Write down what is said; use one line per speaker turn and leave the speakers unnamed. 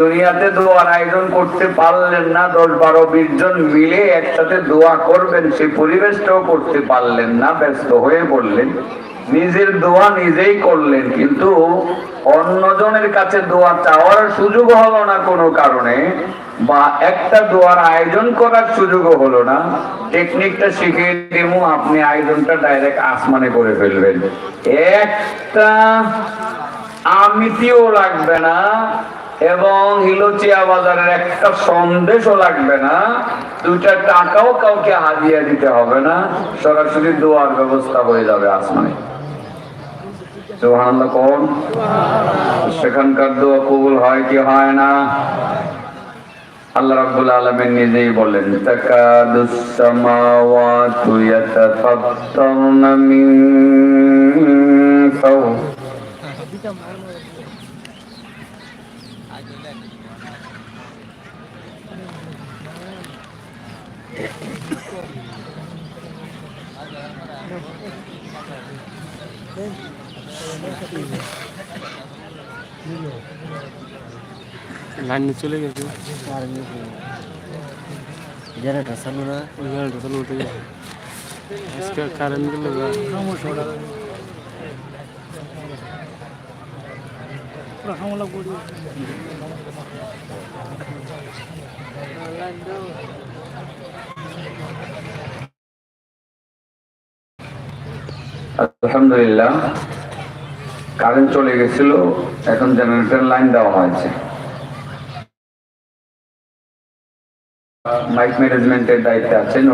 দুনিয়াতে দোয়ার আয়োজন করতে পারলেন না, দশ বারো, বিশ জন মিলে একসাথে দোয়া করবেন সেই পরিবেশটাও করতে পারলেন না, ব্যস্ত হয়ে পড়লেন। নিজের দোয়া নিজেই করলেন, কিন্তু অন্যজনের কাছে দোয়া চাওয়ার সুযোগ হলো না কোনো কারণে, বা একটা দোয়ার আয়োজন করার সুযোগও হলো না। টেকনিকটা শিখিয়ে দেবো আপনি আয়োজনটা ডাইরেক্ট আসমানে করে ফেলবেন। একটা আমিতিও লাগবে না এবং হিলোচিয়া বাজারের একটা সন্দেশও লাগবে না। দুইটা টাকাও কাউকে হাজিয়ে দিতে হবে না। সরাসরি দোয়ার ব্যবস্থা হয়ে যাবে আসমানে। সেখানকার দোয়া কবুল হয় কি হয় না? আল্লাহ রাব্বুল আলামিন নিজেই বলেন, তাকাদুস
লাইন চলে গেছে
জেনারেটর চালু না
ওই গাড়িটা চালু উঠে গেছে আজকে কারেন্ট গেলে যা
আলহামদুলিল্লাহ কারেন্ট চলে গেছিল এখন জেনারেটর লাইন দেওয়া হয়েছে। মাইক ম্যানেজমেন্টের দায়িত্বে আছেন